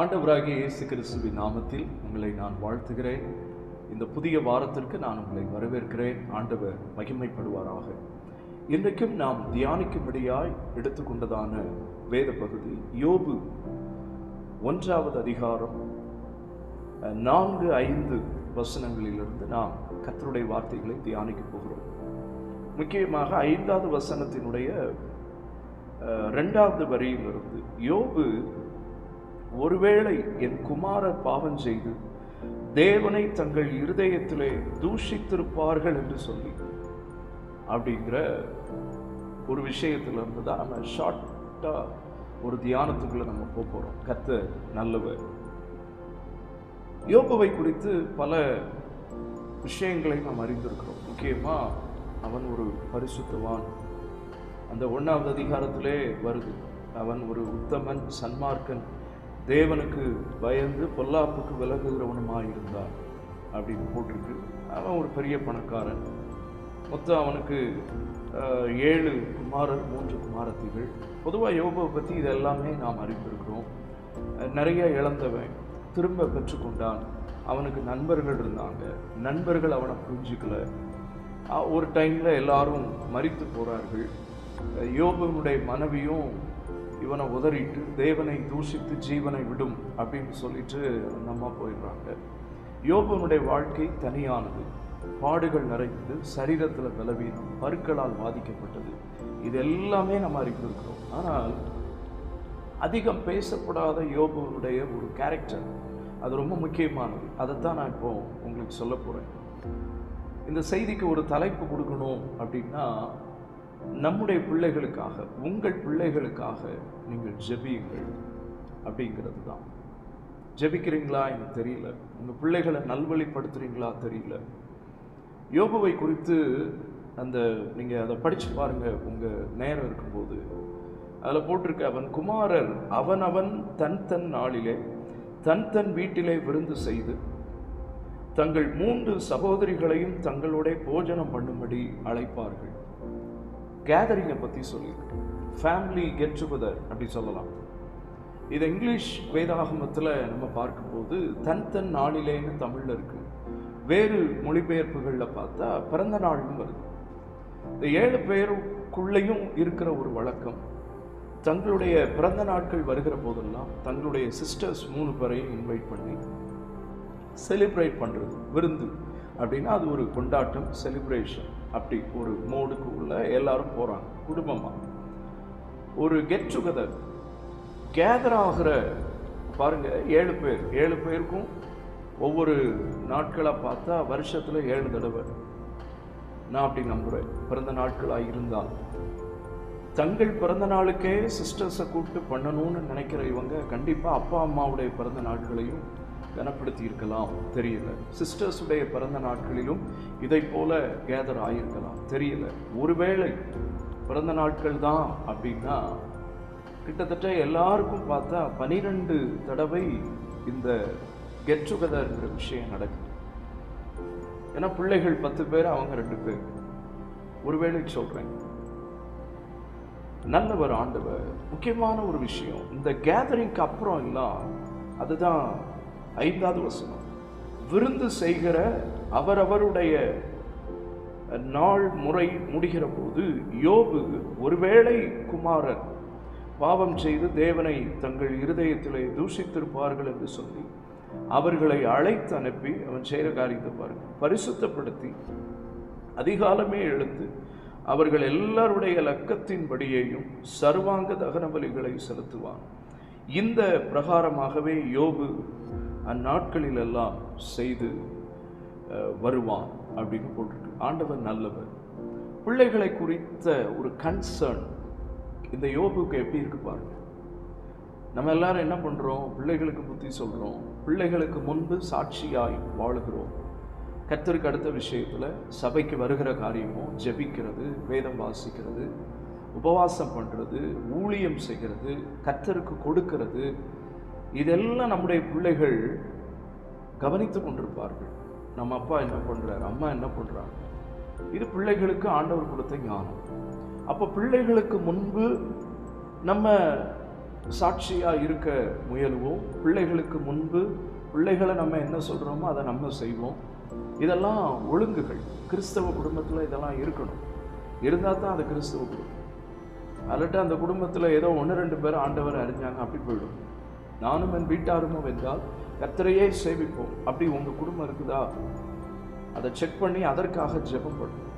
ஆண்டவராகிய இயேசு கிறிஸ்துவின் நாமத்தில் உங்களை நான் வாழ்த்துகிறேன். இந்த புதிய வாரத்திற்கு நான் உங்களை வரவேற்கிறேன். ஆண்டவர் மகிமைப்படுவாராக. இன்றைக்கும் நாம் தியானிக்கும்படியாய் எடுத்துக்கொண்டதான வேத பகுதி யோபு ஒன்றாவது அதிகாரம் நான்கு ஐந்து வசனங்களிலிருந்து நாம் கத்தருடைய வார்த்தைகளை தியானிக்க போகிறோம். முக்கியமாக ஐந்தாவது வசனத்தினுடைய ரெண்டாவது வரியிலிருந்து யோபு ஒருவேளை என் குமாரர் பாவம் செய்து தேவனை தங்கள் இருதயத்திலே தூஷித்திருப்பார்கள் என்று சொல்லி. அப்படிங்கிற ஒரு விஷயத்துல இருந்து தான் நம்ம ஷார்ட்டாக ஒரு தியானத்துக்குள்ளே நம்ம போக போகிறோம் கத்த நல்லவர். யோகவை குறித்து பல விஷயங்களை நாம் அறிந்திருக்கிறோம். முக்கியமாக அவன் ஒரு பரிசுத்தவான். அந்த ஒன்றாவது அதிகாரத்திலே வருது. அவன் ஒரு உத்தமன் சன்மார்க்கன். தேவனுக்கு பயந்து பொல்லாப்புக்கு விலகுகிறவனுமாய் இருந்தான் அப்படின்னு போட்டிருக்கு. அவன் ஒரு பெரிய பணக்காரன். மொத்தம் அவனுக்கு ஏழு குமாரர் மூன்று குமாரத்திகள். பொதுவாக யோபாவை பற்றி இது எல்லாமே நாம் அறிந்திருக்கிறோம். நிறைய இழந்தவன் திரும்ப பெற்றுக்கொண்டான். அவனுக்கு நண்பர்கள் இருந்தாங்க. நண்பர்கள் அவனை புரிஞ்சுக்கல. ஒரு டைமில் எல்லாரும் மறித்து போகிறார்கள் யோபனுடைய மனைவியும் இவனை உதறிட்டு தேவனை தூஷித்து ஜீவனை விடும் அப்படின்னு சொல்லிட்டு அந்த அம்மா போயிடுறாங்க. யோபனுடைய வாழ்க்கை தனியானது. பாடுகள் நிறைந்தது சரீரத்தில் பலவீனம் பருக்களால் பாதிக்கப்பட்டது. இது எல்லாமே நம்ம அறிந்திருக்கிறோம் ஆனால் அதிகம் பேசப்படாத யோபனுடைய ஒரு கேரக்டர் அது ரொம்ப முக்கியமானது. அதைத்தான் நான் இப்போ உங்களுக்கு சொல்ல போகிறேன் இந்த செய்திக்கு ஒரு தலைப்பு கொடுக்கணும் அப்படின்னா நம்முடைய பிள்ளைகளுக்காக உங்கள் பிள்ளைகளுக்காக நீங்கள் ஜெபியுங்கள் அப்படிங்கிறது தான் ஜெபிக்கிறீங்களா? எனக்கு தெரியல. உங்கள் பிள்ளைகளை நல்வழிப்படுத்துகிறீங்களா தெரியல. யோபுவை குறித்து அந்த நீங்கள் அதை படித்து பாருங்கள் உங்கள் நேரம் இருக்கும்போது. அதில் போட்டிருக்க அவன் குமாரர் அவனவன் தன் தன் நாளிலே தன் தன் வீட்டிலே விருந்து செய்து தங்கள் மூன்று சகோதரிகளையும் தங்களோட போஜனம் பண்ணும்படி அழைப்பார்கள். கேதரிங்கை பற்றி சொல்லியிருக்கு. ஃபேமிலி கெட் டுகெதர் அப்படி சொல்லலாம். இது இங்கிலீஷ் வேதாகமத்தில் நம்ம பார்க்கும்போது தன் தன் நாளிலேன்னு தமிழில் இருக்குது வேறு மொழிபெயர்ப்புகளில் பார்த்தா பிறந்த நாள்னு வருது. இந்த ஏழு பேருக்குள்ளேயும் இருக்கிற ஒரு வழக்கம் தங்களுடைய பிறந்த நாட்கள் வருகிற போதெல்லாம் தங்களுடைய சிஸ்டர்ஸ் மூணு பேரையும் இன்வைட் பண்ணி செலிப்ரேட் பண்ணுறது விருந்து. அப்படின்னா அது ஒரு கொண்டாட்டம் செலிப்ரேஷன் அப்படி ஒரு மோடுக்கு உள்ள எல்லாரும் போகிறாங்க குடும்பமாக ஒரு கெட் டுகெதர் கேதர் ஆகிற பாருங்க ஏழு பேர். ஏழு பேருக்கும் ஒவ்வொரு நாட்களாக பார்த்தா வருஷத்தில் ஏழு தடவை. நான் அப்படி நம்புகிறேன் பிறந்த நாட்களாக இருந்தால். தங்கள் பிறந்த நாளுக்கே சிஸ்டர்ஸை கூப்பிட்டு பண்ணணும்னு நினைக்கிற இவங்க கண்டிப்பாக அப்பா அம்மாவுடைய பிறந்த நாட்களையும் கனப்படுத்தி இருக்கலாம் தெரியல சிஸ்டர்ஸுடைய பிறந்த நாட்களிலும் இதை போல கேதர் ஆகியிருக்கலாம் தெரியல. ஒருவேளை பிறந்த நாட்கள் தான் அப்படின்னா கிட்டத்தட்ட எல்லாருக்கும் பார்த்தா பனிரெண்டு தடவை இந்த கெட் டுகெதர்ங்கிற விஷயம் நடக்குது. ஏன்னா பிள்ளைகள் பத்து பேர் அவங்க ரெண்டு பேர். ஒருவேளை சொல்கிறேன் நல்லவர் ஆண்டவர் முக்கியமான ஒரு விஷயம். இந்த கேதரிங்க்கு அப்புறம் எல்லாம் அதுதான் ஐந்தாவது வசனம். விருந்து செய்கிற அவரவருடைய நாள் முறை முடிகிற போது யோபு ஒருவேளை குமாரன் பாவம் செய்து தேவனை தங்கள் இருதயத்திலே தூஷித்திருப்பார்கள் என்று சொல்லி அவர்களை அழைத்து அனுப்பி அவன் செய்கிற காரியத்தை பாருங்க. பரிசுத்தப்படுத்தி அதிகாலமே எழுந்து அவர்கள் எல்லாருடைய லக்கத்தின்படியேயும் சர்வாங்க தகன பலிகளை செலுத்துவான். இந்த பிரகாரமாகவே யோபு அந்நாட்களிலெல்லாம் செய்து வருவான் அப்படின்னு போட்டுட்டு ஆண்டவர் நல்லவர். பிள்ளைகளை குறித்த ஒரு கன்சர்ன் இந்த யோபுக்கு எப்படி இருக்கு பாருங்க. நம்ம எல்லாரும் என்ன பண்ணுறோம் பிள்ளைகளுக்கு புத்தி சொல்கிறோம் பிள்ளைகளுக்கு முன்பு சாட்சியாய் வாழுகிறோம். கத்தருக்கு அடுத்த விஷயத்தில் சபைக்கு வருகிற காரியமும் ஜெபிக்கிறது வேதம் வாசிக்கிறது உபவாசம் பண்ணுறது ஊழியம் செய்கிறது கத்தருக்கு கொடுக்கிறது இதெல்லாம் நம்முடைய பிள்ளைகள் கவனித்து கொண்டிருப்பார்கள். நம்ம அப்பா என்ன பண்ணுறாரு அம்மா என்ன பண்ணுறாங்க இது பிள்ளைகளுக்கு ஆண்டவர் கொடுத்த ஞானம். அப்போ பிள்ளைகளுக்கு முன்பு நம்ம சாட்சியாக இருக்க முயலுவோம். பிள்ளைகளுக்கு முன்பு பிள்ளைகளை நம்ம என்ன சொல்கிறோமோ அதை நம்ம செய்வோம். இதெல்லாம் ஒழுங்குகள். கிறிஸ்தவ குடும்பத்தில் இதெல்லாம் இருக்கணும். இருந்தால் தான் அது கிறிஸ்தவ குடும்பம். அதட்ட அந்த குடும்பத்தில் ஏதோ ஒன்று ரெண்டு பேர் ஆண்டவர் அறிஞ்சாங்க அப்படி போயிடும். நானும் என் வீட்டாருமோ என்றால் கத்தரையே சேவிப்போம். அப்படி உங்கள் குடும்பம் இருக்குதா? அதை செக் பண்ணி அதற்காக ஜெபம் பண்ணுவோம்.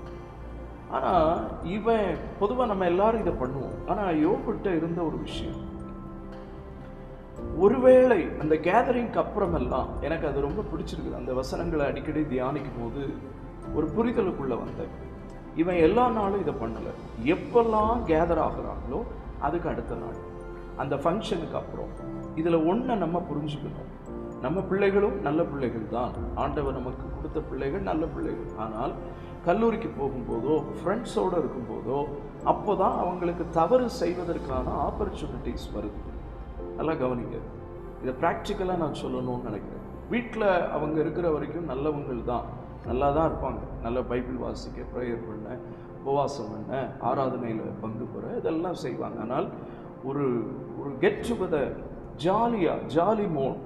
ஆனால் இவன் பொதுவாக நம்ம எல்லாரும் இதை பண்ணுவோம். ஆனால் யோகிட்ட இருந்த ஒரு விஷயம். ஒருவேளை அந்த கேதரிங்க்கு அப்புறமெல்லாம் எனக்கு அது ரொம்ப பிடிச்சிருக்குது. அந்த வசனங்களை அடிக்கடி தியானிக்கும் போது ஒரு புரிதலுக்குள்ளே வந்தேன். இவன் எல்லா நாளும் இதை பண்ணலை. எப்பெல்லாம் கேதர் ஆகுறாங்களோ அதுக்கு அடுத்த நாள். அந்த ஃபங்க்ஷனுக்கு அப்புறம். இதில் ஒன்றை நம்ம புரிஞ்சுக்கணும். நம்ம பிள்ளைகளும் நல்ல பிள்ளைகள் தான். ஆண்டவர் நமக்கு கொடுத்த பிள்ளைகள் நல்ல பிள்ளைகள். ஆனால் கல்லூரிக்கு போகும்போதோ ஃப்ரெண்ட்ஸோடு இருக்கும்போதோ அப்போ தான் அவங்களுக்கு தவறு செய்வதற்கான ஆப்பர்ச்சுனிட்டிஸ் வருது. நல்லா கவனிங்க. இதை ப்ராக்டிக்கலாக நான் சொல்லணும்னு நினைக்கிறேன். வீட்டில் அவங்க இருக்கிற வரைக்கும் நல்லவங்கள் தான். நல்லா தான் இருப்பாங்க. நல்ல பைபிள் வாசிக்க ப்ரேயர் பண்ண உபவாசம் பண்ண ஆராதனையில் பங்கு பெற இதெல்லாம் செய்வாங்க. ஆனால் ஒரு ஒரு கெட் டுகெதர் ஜாலியாக ஜாலி மோன்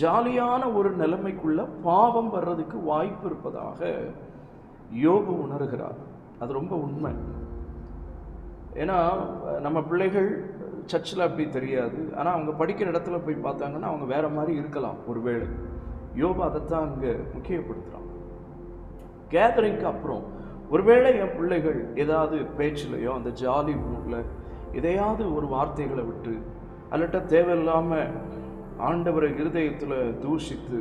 ஜாலியான ஒரு நிலைமைக்குள்ள பாவம் வர்றதுக்கு வாய்ப்பு இருப்பதாக யோபு உணர்கிறார். அது ரொம்ப உண்மை. ஏன்னா நம்ம பிள்ளைகள் சர்ச்சில் அப்படி தெரியாது. ஆனால் அவங்க படிக்கிற இடத்துல போய் பார்த்தாங்கன்னா அவங்க வேறு மாதிரி இருக்கலாம் ஒருவேளை. யோபா அதைத்தான் அங்கே முக்கியப்படுத்துகிறான் கேதரிங்க்கு அப்புறம் ஒருவேளை என் பிள்ளைகள் ஏதாவது பேச்சிலையோ அந்த ஜாலி மூடில் எதையாவது ஒரு வார்த்தைகளை விட்டு அல்லட்ட தேவையில்லாமல் ஆண்டவரை இருதயத்தில் தூஷித்து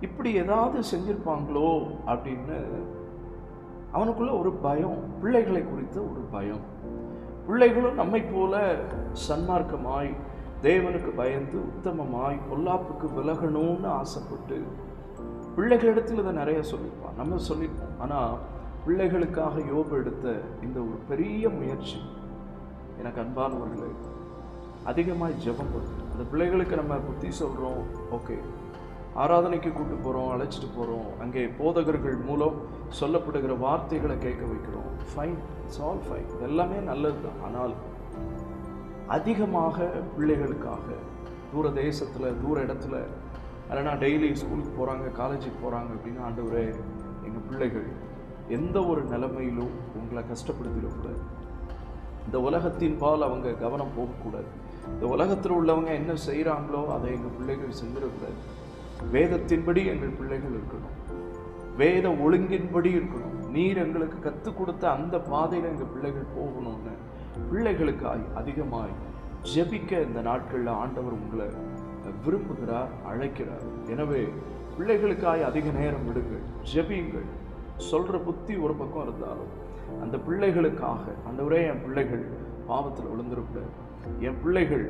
இப்படி ஏதாவது செஞ்சிருப்பாங்களோ அப்படின்னு அவனுக்குள்ள ஒரு பயம் பிள்ளைகளை குறித்த ஒரு பயம். பிள்ளைகளும் நம்மை போல சன்மார்க்கமாய் தேவனுக்கு பயந்து உத்தமமாய் பொல்லாப்புக்கு விலகணும்னு ஆசைப்பட்டு பிள்ளைகளிடத்தில் இதை நிறைய சொல்லியிருப்பான். நம்ம சொல்லியிருப்போம். ஆனால் பிள்ளைகளுக்காக யோபு எடுத்த இந்த ஒரு பெரிய முயற்சி. எனக்கு அன்பானவர்களே அதிகமாக ஜெபம் பண்ணும். அந்த பிள்ளைகளுக்கு நம்ம புத்தி சொல்கிறோம் ஓகே. ஆராதனைக்கு கூட்டு போகிறோம் அழைச்சிட்டு போகிறோம் அங்கே போதகர்கள் மூலம் சொல்லப்படுகிற வார்த்தைகளை கேட்க வைக்கிறோம். ஃபைன் இட்ஸ் ஆல் ஃபைன் எல்லாமே நல்லது தான் ஆனால் அதிகமாக பிள்ளைகளுக்காக தூர தேசத்தில் தூர இடத்துல இல்லைனா டெய்லி ஸ்கூலுக்கு போகிறாங்க காலேஜுக்கு போகிறாங்க அப்படின்னு ஆண்டவரே எங்கள் பிள்ளைகள் எந்த ஒரு நிலைமையிலும் உங்களை கஷ்டப்படுத்திடக்கூடாது. இந்த உலகத்தின் பால் அவங்க கவனம் போகக்கூடாது. இந்த உலகத்தில் உள்ளவங்க என்ன செய்கிறாங்களோ அதை எங்கள் பிள்ளைகள் செஞ்சிடக்கூடாது. வேதத்தின்படி எங்கள் பிள்ளைகள் இருக்கணும். வேத ஒழுங்கின்படி இருக்கணும். நீர் எங்களுக்கு கற்றுக் கொடுத்த அந்த பாதையில் எங்கள் பிள்ளைகள் போகணும்னு பிள்ளைகளுக்காய் அதிகமாய் ஜெபிக்க இந்த நாட்களில் ஆண்டவர் உங்களை விரும்புகிறார் அழைக்கிறார். எனவே பிள்ளைகளுக்காய் அதிக நேரம் விடுங்கள் ஜெபியுங்கள். சொல்கிற புத்தி ஒரு பக்கம் இருந்தாலும் அந்த பிள்ளைகளுக்காக அந்த ஒரே என் பிள்ளைகள் பாவத்தில் விழுந்திருக்கூடாது என் பிள்ளைகள்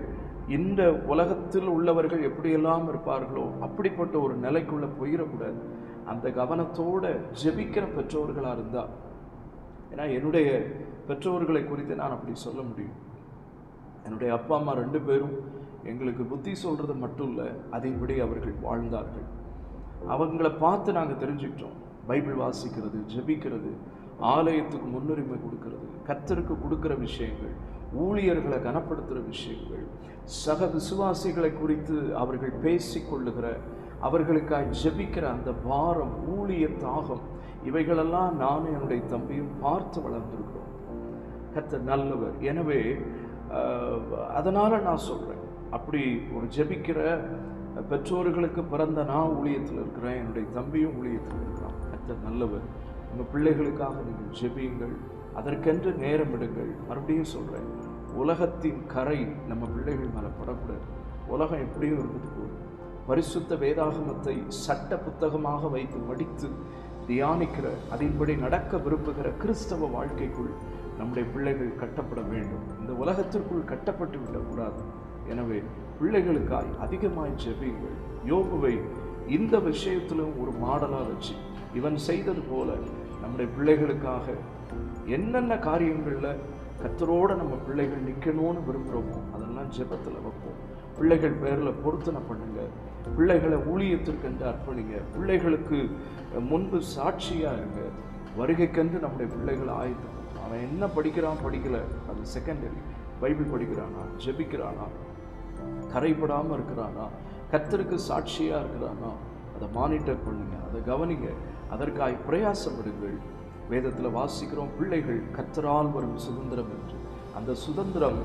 இந்த உலகத்தில் உள்ளவர்கள் எப்படியெல்லாம் இருப்பார்களோ அப்படிப்பட்ட ஒரு நிலைக்குள்ளே போயிடக்கூடாது. அந்த கவனத்தோடு ஜெபிக்கிற பெற்றோர்களாக இருந்தால் ஏன்னா என்னுடைய பெற்றோர்களை குறித்து நான் அப்படி சொல்ல முடியும். என்னுடைய அப்பா அம்மா ரெண்டு பேரும் எங்களுக்கு புத்தி சொல்கிறது மட்டும் இல்லை அதன்படி அவர்கள் வாழ்ந்தார்கள். அவங்கள பார்த்து நாங்கள் தெரிஞ்சுக்கிட்டோம். பைபிள் வாசிக்கிறது ஜெபிக்கிறது ஆலயத்துக்கு முன்னுரிமை கொடுக்கறது கத்தருக்கு கொடுக்குற விஷயங்கள் ஊழியர்களை கனப்படுத்துகிற விஷயங்கள் சக விசுவாசிகளை குறித்து அவர்கள் பேசிக்கொள்ளுகிற அவர்களுக்காய் ஜெபிக்கிற அந்த பாரம் ஊழிய தாகம் இவைகளெல்லாம் நானும் என்னுடைய தம்பியும் பார்த்து வளர்ந்துருக்கிறோம். கத்த நல்லவர். எனவே அதனால் நான் சொல்கிறேன் அப்படி ஒரு ஜெபிக்கிற பெற்றோர்களுக்கு பிறந்த நான் ஊழியத்தில் இருக்கிறேன் என்னுடைய தம்பியும் ஊழியத்தில் இருக்கிறான் கர்த்தர் நல்லவர். உங்கள் பிள்ளைகளுக்காக நீங்கள் ஜெபியுங்கள். அதற்கென்று நேரம் எடுங்கள். மறுபடியும் சொல்கிறேன் உலகத்தின் கரை நம்ம பிள்ளைகள் மேலே படக்கூடாது. உலகம் எப்படியும் இருந்துட்டு போகுது. பரிசுத்த வேதாகமத்தை சட்ட புத்தகமாக வைத்து படித்து தியானிக்கிற அதன்படி நடக்க விரும்புகிற கிறிஸ்தவ வாழ்க்கைக்குள் நம்முடைய பிள்ளைகள் கட்டப்பட வேண்டும். இந்த உலகத்திற்குள் கட்டப்பட்டு விடக்கூடாது. எனவே பிள்ளைகளுக்காய் அதிகமாய் ஜெபியுங்கள். யோகுவை இந்த விஷயத்திலும் ஒரு மாடலாக வச்சு இவன் செய்தது போல நம்முடைய பிள்ளைகளுக்காக என்னென்ன காரியங்களில் கத்தரோடு நம்ம பிள்ளைகள் நிற்கணும்னு விரும்புகிறோமோ அதெல்லாம் ஜெபத்தில் வைப்போம். பிள்ளைகள் பேரில் பொருத்தனை பண்ணுங்கள் பிள்ளைகளை ஊழியத்திற்கென்று அர்ப்பணிங்க. பிள்ளைகளுக்கு முன்பு சாட்சியாக இருங்க. வருகைக்கென்று நம்முடைய பிள்ளைகளை ஆயத்தம் அவன் என்ன படிக்கிறான் படிக்கல. அது செகண்டரி பைபிள் படிக்கிறானா? ஜெபிக்கிறானா? கரைபடாமல் இருக்கிறானா? கத்தருக்கு சாட்சியாக இருக்கிறானா? அதை மானிட்டர் பண்ணுங்க அதை கவனிங்க. அதற்காய் பிரயாசப்படுங்கள் வேதத்தில் வாசிக்கிறோம் பிள்ளைகள் கத்தரால் வரும் சுதந்திரம் என்று. அந்த சுதந்திரம்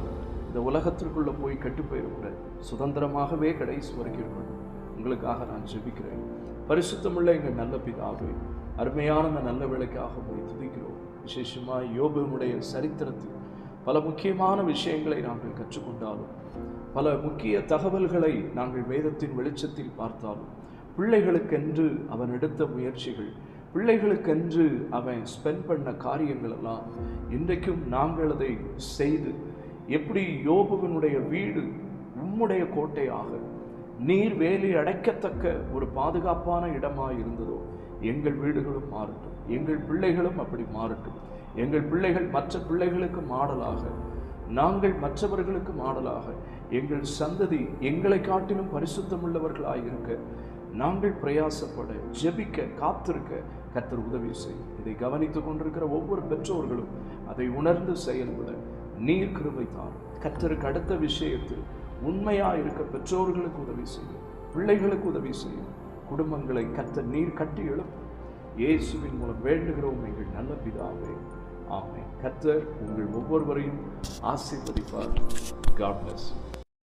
இந்த உலகத்திற்குள்ளே போய் கெட்டு போயிடக்கூடாது சுதந்திரமாகவே கடைசி வரைக்கும் இருக்கணும். உங்களுக்காக நான் ஜெபிக்கிறேன். பரிசுத்தமுள்ள எங்கள் நல்ல பிதாவே அருமையான அந்த நல்ல விலைக்காக போய் துதிக்கிறோம். விசேஷமாக யோபனுடைய சரித்திரத்தில் பல முக்கியமான விஷயங்களை நாங்கள் கற்றுக்கொண்டாலும் பல முக்கிய தகவல்களை நாங்கள் வேதத்தின் வெளிச்சத்தில் பார்த்தாலும் பிள்ளைகளுக்கென்று அவன் எடுத்த முயற்சிகள் பிள்ளைகளுக்கென்று அவன் ஸ்பெண்ட் பண்ண காரியங்கள் எல்லாம் இன்றைக்கும் நாங்கள் அதை செய்து எப்படி யோபுவனுடைய வீடு உம்முடைய கோட்டையாக நீர் வேலி அடைக்கத்தக்க ஒரு பாதுகாப்பான இடமாக இருந்ததோ எங்கள் வீடுகளும் மாறட்டும் எங்கள் பிள்ளைகளும் அப்படி மாறட்டும். எங்கள் பிள்ளைகள் மற்ற பிள்ளைகளுக்கு மாடலாக நாங்கள் மற்றவர்களுக்கு மாடலாக எங்கள் சந்ததி எங்களை காட்டிலும் பரிசுத்தமுள்ளவர்களாக இருக்க நாங்கள் பிரயாசப்பட ஜெபிக்க காத்திருக்க கத்தர் உதவி செய்யும். இதை கவனித்துக் கொண்டிருக்கிற ஒவ்வொரு பெற்றோர்களும் அதை உணர்ந்து செயல்பட. நீர் கிருபை தான் கத்தருக்கு அடுத்த விஷயத்தில் உண்மையாக இருக்க பெற்றோர்களுக்கு உதவி செய்யும். பிள்ளைகளுக்கு உதவி செய்யும். குடும்பங்களை கத்த நீர் கட்டி எழுப்பும். இயேசுவின் மூலம் வேண்டுகிறோம் எங்கள் நல்ல பிதாவே. ஆமை கத்தர் உங்கள் ஒவ்வொருவரையும் ஆசீர்வதிப்பார். God plus